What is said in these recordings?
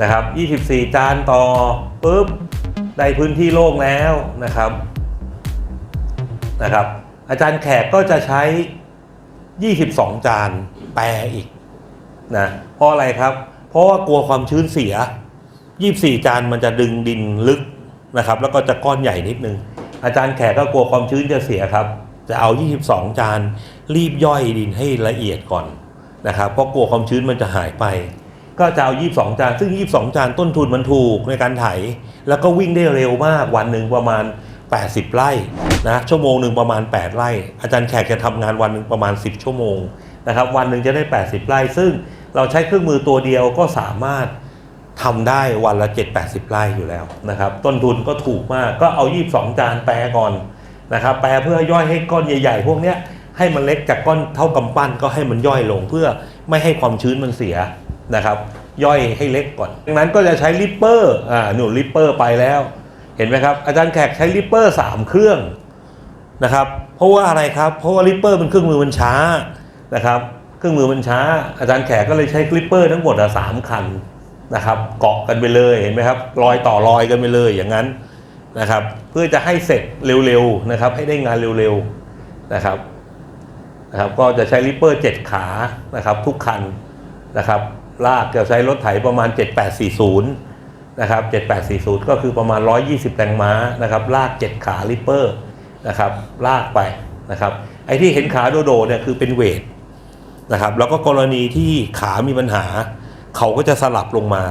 นะครับ 24 จานต่อปุ๊บได้พื้นที่โล่งแล้วนะครับนะครับ อาจารย์แขกก็จะใช้ 22 จานแปรอีกนะเพราะอะไรครับ เพราะว่ากลัวความชื้นเสีย 24 จานมันจะดึงดินลึกนะครับ แล้วก็จะก้อนใหญ่นิดนึง อาจารย์แขกก็กลัวความชื้นจะเสียครับ จะเอา 22 จานรีบย่อยดินให้ละเอียดก่อนนะครับ เพราะกลัวความชื้นมันจะหายไป ก็จะเอา 22 จาน ซึ่ง 22 จานต้นทุนมันถูกในการไถ แล้วก็วิ่งได้เร็วมากวันหนึ่งประมาณ 80 ไร่นะชั่วโมงหนึ่งประมาณ 8 ไร่ อาจารย์แขกจะทำงานวันหนึ่งประมาณ 10 ชั่วโมงนะครับวันหนึ่งจะได้ 80 ไร่ ซึ่งเราใช้เครื่องมือตัวเดียวก็สามารถทำได้วันละ 7-80 ไร่อยู่แล้วนะครับต้นทุนก็ถูกมากก็เอา 22 จานแปรก่อนนะครับแปรเพื่อย่อยให้ก้อนใหญ่ๆ พวกเนี้ยให้มันเล็กจากก้อนเท่ากำปั้นก็ให้มันย่อยลงเพื่อไม่ให้ความชื้นมันเสีย นะครับย่อยให้เล็กก่อนดังนั้นก็จะใช้ลิปเปอร์อ่าหนูลิปเปอร์ไปแล้ว เห็นไหมครับ อาจารย์แขกใช้ลิปเปอร์สามเครื่องนะครับเพราะว่าอะไรครับเพราะว่าลิปเปอร์มันเครื่องมือมันช้านะครับเครื่องมือมันช้า อาจารย์แขกก็เลยใช้ลิปเปอร์ทั้งหมดอะสามคันนะครับเกาะกันไปเลยเห็นไหมครับรอยต่อรอยกันไปเลยอย่างนั้นนะครับเพื่อจะให้เสร็จเร็วๆนะครับให้ได้งานเร็วๆนะครับนะครับก็จะใช้ลิปเปอร์ 7 ขานะครับทุกคันนะครับ ลากจะใช้รถไถประมาณ 7840 นะครับ 7840 ก็คือประมาณ 120 แรงม้านะครับ ลาก 7 ขาลิปเปอร์นะครับ ลากไปนะครับ ไอ้ที่เห็นขาโดโดเนี่ยคือเป็นเวทนะครับ แล้วก็กรณีที่ขามีปัญหา เขาก็จะสลับลงมา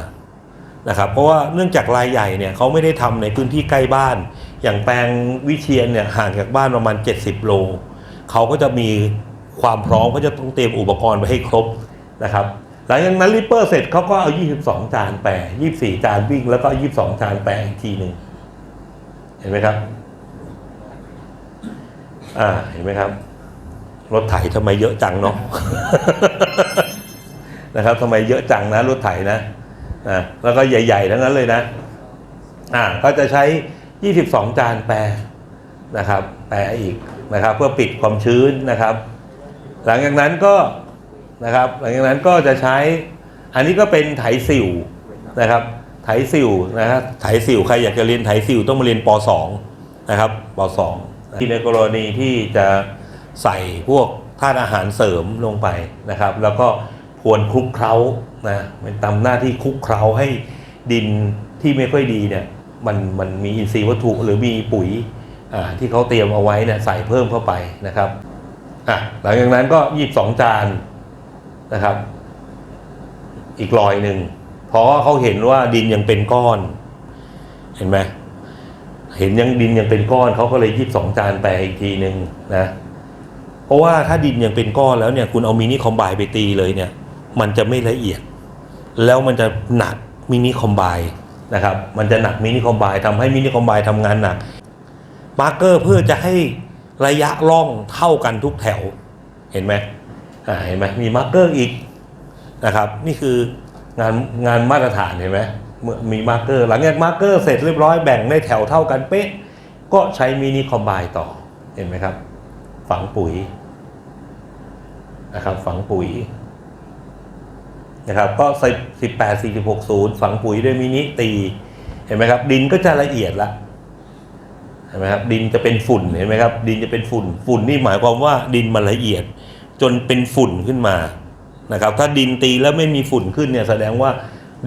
นะครับ เพราะว่าเนื่องจากรายใหญ่เนี่ยเขาไม่ได้ทำในพื้นที่ใกล้บ้าน อย่างแปลงวิเชียนเนี่ยห่างจากบ้านประมาณ 70 โล เขาก็จะมีความพร้อมเขาจะต้องเตรียมอุปกรณ์ไว้ให้ครบนะครับ หลังจากนั้นริปเปอร์เสร็จเขาก็เอา 22 จานแปร24 จานวิ่ง แล้วก็ 22 จานแปรอีกทีหนึ่งเห็นไหมครับ อ่า เห็นไหมครับ รถไถทำไมเยอะจังเนาะ นะครับทำไมเยอะจังนะ รถไถนะ อ่า แล้วก็ใหญ่ ๆ ทั้งนั้นเลยนะ อ่า ก็จะใช้ 22 จานแปรนะครับ แปะอีกนะครับ เพื่อปิดความชื้นนะครับ หลังจากนั้นก็ นะครับหลังจากนั้นก็จะใช้อันนี้ก็เป็นไถสิวนะครับไถสิวนะครับไถสิวใครอยากจะเรียนไถสิวต้องมาเรียนป .2 นะครับป .2 ที่ในกรณีที่จะใส่พวกธาตุอาหารเสริมลงไปนะครับ แล้วก็พรวนคลุกเคล้านะเป็นทำหน้าที่คลุกเคล้าให้ดินที่ไม่ค่อยดีเนี่ยมันมันมีอินทรีย์วัตถุหรือมีปุ๋ยที่เขาเตรียมเอาไว้เนี่ยใส่เพิ่มเข้าไปนะครับอะหลังจากนั้นก็ยีบสองจาน นะครับ อีกรอยหนึ่งเพราะว่าเขาเห็นว่าดินยังเป็นก้อน เห็นไหมเห็นยังดินยังเป็นก้อนเขาก็เลยยีบสองจานแปลอีกทีหนึ่งนะเพราะว่าถ้าดินยังเป็นก้อนแล้วเนี่ย คุณเอามินิคอมไบไปตีเลยเนี่ย มันจะไม่ละเอียด แล้วมันจะหนักมินิคอมไบนะครับ มันจะหนักมินิคอมไบทำให้มินิคอมไบทำงานหนักมาร์กเกอร์เพื่อจะให้ระยะร่องเท่ากันทุกแถว เห็นไหม เห็นไหมมีมาร์กเกอร์อีกนะครับ นี่คืองานงานมาตรฐานเห็นไหมเมื่อมีมาร์กเกอร์หลังจากมาร์กเกอร์เสร็จเรียบร้อยแบ่งได้แถวเท่ากันเป๊ะ ก็ใช้มินิคอมไบต่อเห็นไหมครับ ฝังปุ๋ยนะครับฝังปุ๋ยนะครับก็ใส่สิบแปดสี่สิบหกศูนย์ฝังปุ๋ยด้วยมินิตี เห็นไหมครับ ดินก็จะละเอียดละเห็นไหมครับดินจะเป็นฝุ่นเห็นไหมครับ ดินจะเป็นฝุ่นฝุ่นนี่หมายความว่าดินมันละเอียด จนเป็นฝุ่นขึ้นมานะครับ ถ้าดินตีแล้วไม่มีฝุ่นขึ้นเนี่ยแสดงว่า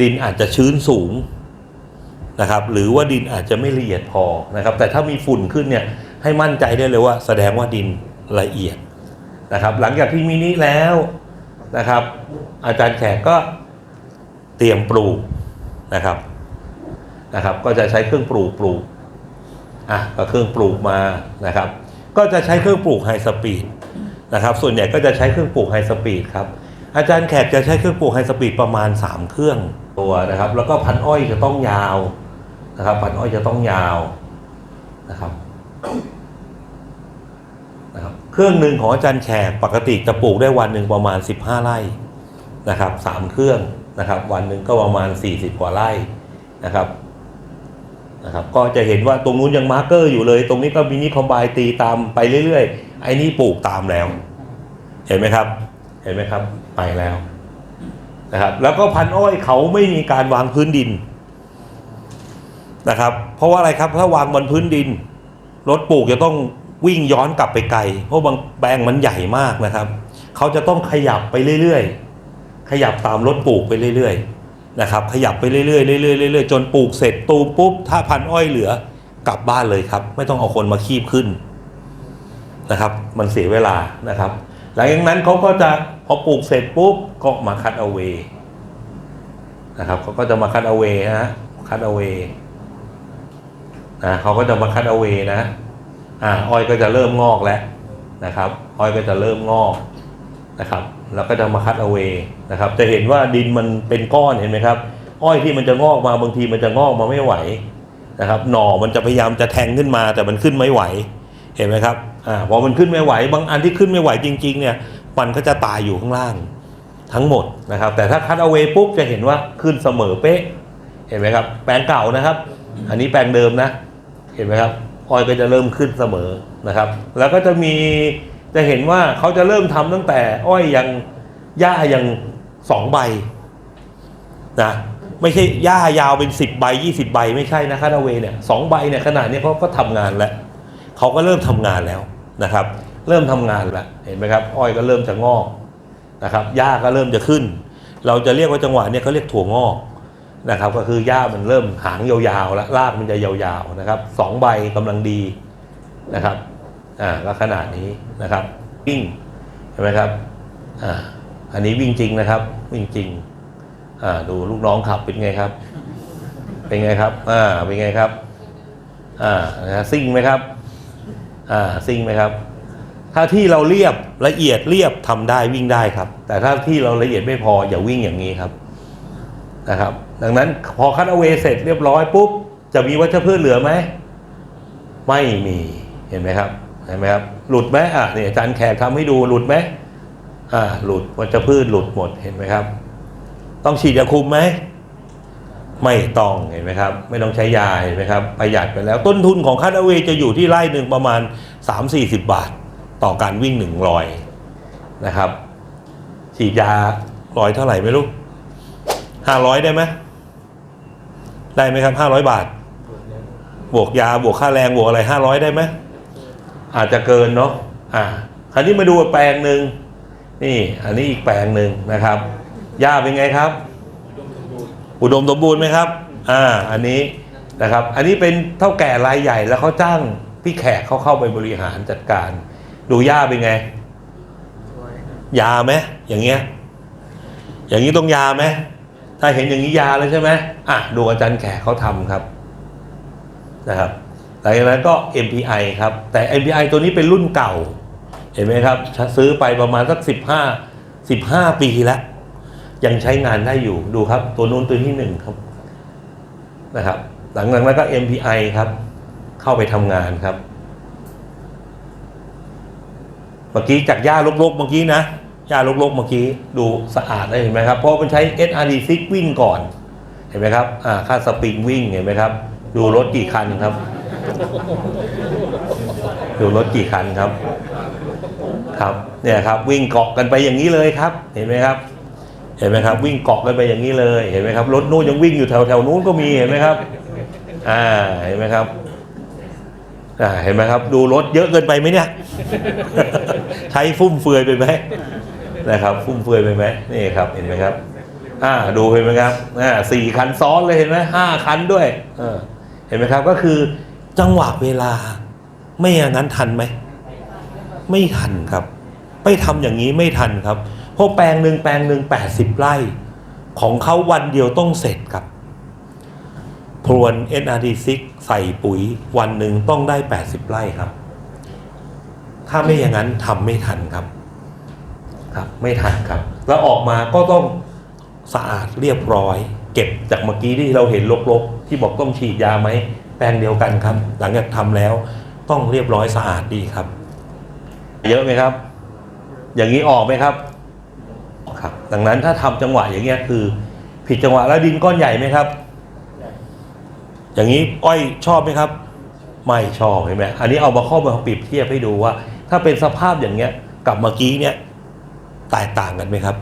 ดินอาจจะชื้นสูงนะครับ หรือว่าดินอาจจะไม่ละเอียดพอนะครับ แต่ถ้ามีฝุ่นขึ้นเนี่ยให้มั่นใจได้เลยว่า แสดงว่าดินละเอียดนะครับ หลังจากที่มินิแล้วนะครับ อาจารย์แขกก็เตรียมปลูกนะครับนะครับ ก็จะใช้เครื่องปลูกปลูกอะก็เครื่องปลูกมานะครับ ก็จะใช้เครื่องปลูกไฮสปีด นะครับส่วนใหญ่ก็จะใช้เครื่องปลูกไฮสปีดครับอาจารย์แขกจะใช้เครื่องปลูกไฮสปีดประมาณ 3 เครื่องตัวนะครับ แล้วก็พันอ้อยจะต้องยาวนะครับพันอ้อยจะต้องยาวนะครับนะครับเครื่องหนึ่งของอาจารย์แขกปกติจะปลูกได้วันหนึ่งประมาณ 15 ไร่นะครับสามเครื่องนะครับ วันหนึ่งก็ประมาณ 40 กว่าไร่นะครับนะครับ ก็จะเห็นว่าตรงนู้นยังมาร์กเกอร์อยู่เลย ตรงนี้ก็มินิคอมไบตีตามไปเรื่อยๆ ไอ้นี่ปลูกตามแล้ว เห็นไหมครับ เห็นไหมครับ ไปแล้วนะครับ แล้วก็พันอ้อยเขาไม่มีการวางพื้นดินนะครับ เพราะว่าอะไรครับ ถ้าวางบนพื้นดิน รถปลูกจะต้องวิ่งย้อนกลับไปไกล เพราะบางแปลงมันใหญ่มากนะครับ เขาจะต้องขยับไปเรื่อยๆ ขยับตามรถปลูกไปเรื่อยๆ นะครับ ขยับไปเรื่อยๆ เรื่อยๆ เรื่อยๆ จนปลูกเสร็จตูมปุ๊บ ถ้าพันอ้อยเหลือกลับบ้านเลยครับ ไม่ต้องเอาคนมาคีบขึ้น นะครับ มันเสียเวลานะครับ หลังจากนั้นเขาก็จะพอปลูกเสร็จปุ๊บก็มาคัดเอาเวนะครับเขาก็จะมาคัดเอาเวฮะคัดเอาเวนะเขาก็จะมาคัดเอาเวนะอ่าอ้อยก็จะเริ่มงอกแล้วนะครับ อ้อยก็จะเริ่มงอกนะครับ แล้วก็จะมาคัดเอาเวนะครับ จะเห็นว่าดินมันเป็นก้อนเห็นไหมครับ อ้อยที่มันจะงอกมาบางทีมันจะงอกมาไม่ไหวนะครับ หน่อมันจะพยายามจะแทงขึ้นมาแต่มันขึ้นไม่ไหว เห็นไหมครับ อ่าพอมันขึ้นไม่ไหว บางอันที่ขึ้นไม่ไหวจริง ๆ เนี่ย มันก็จะตายอยู่ข้างล่างทั้งหมดนะครับ แต่ถ้าคัดเอาเวปุ๊บจะเห็นว่าขึ้นเสมอเป๊ะ เห็นไหมครับ แปลงเก่านะครับ อันนี้แปลงเดิมนะ เห็นไหมครับอ้อยก็จะเริ่มขึ้นเสมอนะครับ แล้วก็จะมีจะเห็นว่าเขาจะเริ่มทำตั้งแต่ อ้อยยังหญ้ายังสองใบนะไม่ใช่หญ้ายาวเป็นสิบใบยี่สิบใบไม่ใช่นะคาดาเวเนี่ยสองใบเนี่ยขนาดนี้เขาก็ทำงานแล้วเขาก็เริ่มทำงานแล้ว นะครับ เริ่มทำงานแล้วเห็นไหมครับ อ้อยก็เริ่มจะงอกนะครับหญ้าก็เริ่มจะขึ้น เราจะเรียกว่าจังหวะเนี่ยเขาเรียกถั่วงอกนะครับ ก็คือหญ้ามันเริ่มหางยาวๆแล้วรากมันจะยาวๆนะครับสองใบกำลังดีนะครับอ่าก็ขนาดนี้นะครับวิ่งเห็นไหมครับอ่าอันนี้วิ่งจริงนะครับ วิ่งจริงอ่าดูลูกน้องขับเป็นไงครับ เป็นไงครับอ่าเป็นไงครับอ่านะฮะซิ่งไหมครับ อ่าซิ่งไหมครับ ถ้าที่เราเรียบละเอียดเรียบทำได้วิ่งได้ครับ แต่ถ้าที่เราละเอียดไม่พออย่าวิ่งอย่างนี้ครับนะครับ ดังนั้นพอคัดเอาเวเสร็จเรียบร้อยปุ๊บจะมีวัชพืชเหลือไหมไม่มีเห็นไหมครับเห็นไหมครับหลุดไหมอะเนี่ยอาจารย์แขกทำให้ดูหลุดไหมอ่าหลุดวัชพืชหลุดหมดเห็นไหมครับ ต้องฉีดยาคุมไหม ไม่ต้องเห็นไหมครับ ไม่ต้องใช้ยาเห็นไหมครับประหยัดไปแล้ว ต้นทุนของคาดาเวจะอยู่ที่ไร่หนึ่งประมาณ 3-40 บาท ต่อการวิ่งหนึ่งรอยนะครับฉีดยาร้อยเท่าไหร่ไม่รู้ห้าร้อยได้ไหมได้ไหมครับห้าร้อยบาท บวกยาบวกค่าแรงบวกอะไรห้าร้อยได้ไหมอาจจะเกินเนาะอ่าคราวนี้มาดูแปลงหนึ่งนี่ อันนี้อีกแปลงหนึ่งนะครับหญ้าเป็นไงครับ อุดมสมบูรณ์ไหมครับ อ่า อันนี้นะครับ อันนี้เป็นเท่าแก่รายใหญ่แล้วเขาจ้างพี่แขกเขาเข้าไปบริหารจัดการ ดูหญ้าเป็นไง ยาไหมอย่างเงี้ย อย่างนี้ต้องยาไหมถ้าเห็นอย่างนี้ยาแล้วใช่ไหมอะ ดูอาจารย์แขกเขาทำครับ นะครับหลังจากนั้นก็ MPI ครับ แต่ MPI ตัวนี้เป็นรุ่นเก่า เห็นไหมครับ ซื้อไปประมาณสักสิบห้าสิบห้าปีแล้ว ยังใช้งานได้อยู่ดูครับ ตัวนู้นตัวที่หนึ่งครับนะครับ หลังจากนั้นก็ MPI ครับ เข้าไปทำงานครับ เมื่อกี้จากหญ้ารกๆเมื่อกี้นะหญ้ารกๆเมื่อกี้ดูสะอาดได้เห็นไหมครับ เพราะมันใช้ SRD6 วิ่งก่อน เห็นไหมครับอ่าค่าสปริงวิ่งเห็นไหมครับ ดูรถกี่คันครับ ดูรถกี่คันครับ ครับเนี่ยครับ วิ่งเกาะกันไปอย่างนี้เลยครับ เห็นไหมครับ เห็นไหมครับ วิ่งเกาะกันไปอย่างนี้เลยเห็นไหมครับรถนู้นยังวิ่งอยู่แถวแถวนู้นก็มีเห็นไหมครับอ่าเห็นไหมครับอ่าเห็นไหมครับ ดูรถเยอะเกินไปไหมเนี่ย ใช้ฟุ่มเฟือยไปไหมนะครับ ฟุ่มเฟือยไปไหมนี่ครับเห็นไหมครับอ่าดูเห็นไหมครับอ่าสี่คันซ้อนเลยเห็นไหมห้าคันด้วยเออเห็นไหมครับก็คือจังหวะเวลา ไม่อย่างนั้นทันไหม ไม่ทันครับไม่ทำอย่างนี้ไม่ทันครับ เพราะแปลงหนึ่งแปลงหนึ่งแปดสิบไร่ ของเขาวันเดียวต้องเสร็จครับพรวน NRD6 ใส่ปุ๋ยวันหนึ่งต้องได้ 80 ไร่ครับ ถ้าไม่อย่างนั้นทำไม่ทันครับครับ ไม่ทันครับ แล้วออกมาก็ต้องสะอาดเรียบร้อย เก็บจากเมื่อกี้ที่เราเห็นลกๆ ที่บอกต้องฉีดยาไหมแปลงเดียวกันครับ หลังจากทำแล้วต้องเรียบร้อยสะอาดดีครับ เยอะไหมครับ อย่างนี้ออกไหมครับ ครับ ดังนั้นถ้าทำจังหวะอย่างเงี้ยคือ ผิดจังหวะแล้วดินก้อนใหญ่ไหมครับ อย่างนี้อ้อยชอบไหมครับ ไม่ชอบเห็นไหมอันนี้เอามาข้อมาเปรียบเทียบให้ดูว่า ถ้าเป็นสภาพอย่างเงี้ยกับเมื่อกี้เนี่ยแตกต่างกันไหมครับ